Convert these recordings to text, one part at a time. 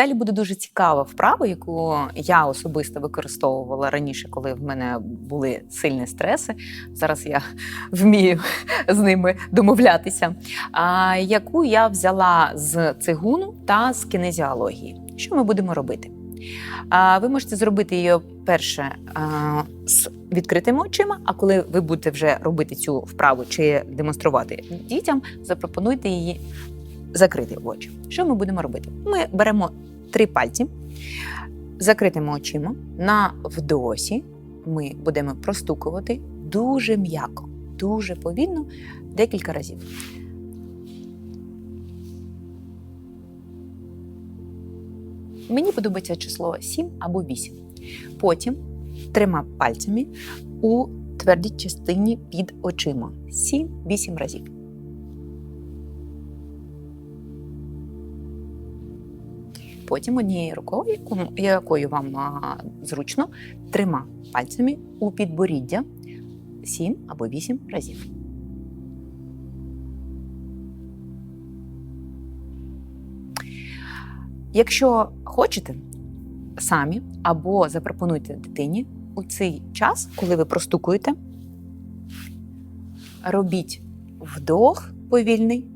Далі буде дуже цікава вправа, яку я особисто використовувала раніше, коли в мене були сильні стреси. Зараз я вмію з ними домовлятися. А, яку я взяла з цигуну та з кінезіології. Що ми будемо робити? А, ви можете зробити її перше а, з відкритими очима, а коли ви будете вже робити цю вправу чи демонструвати дітям, запропонуйте її закрити очі. Що ми будемо робити? Ми беремо три пальці, закритими очима. На вдосі ми будемо простукувати дуже м'яко, дуже повільно, декілька разів. Мені подобається число 7 або 8. Потім трьома пальцями у твердій частині під очима 7-8 разів. Потім однією рукою, якою вам зручно, трьома пальцями у підборіддя 7 або 8 разів. Якщо хочете самі або запропонуйте дитині у цей час, коли ви простукуєте, робіть вдох повільний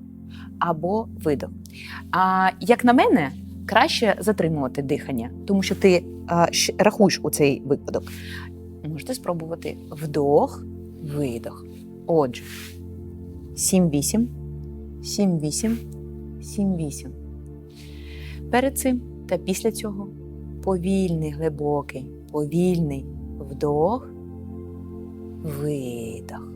або видох. А як на мене, краще затримувати дихання, тому що ти а, рахуєш у цей випадок. Можете спробувати вдох, видох. Отже, 7-8, 7-8, 7-8. Перед цим та після цього повільний, глибокий, повільний вдох, видох.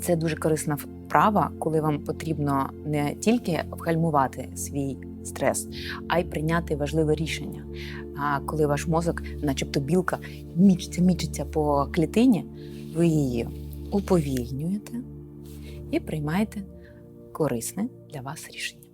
Це дуже корисна вправа, коли вам потрібно не тільки вгальмувати свій стрес, а й прийняти важливе рішення. А коли ваш мозок, начебто білка, мічиться, мічиться по клітині, ви її уповільнюєте і приймаєте корисне для вас рішення.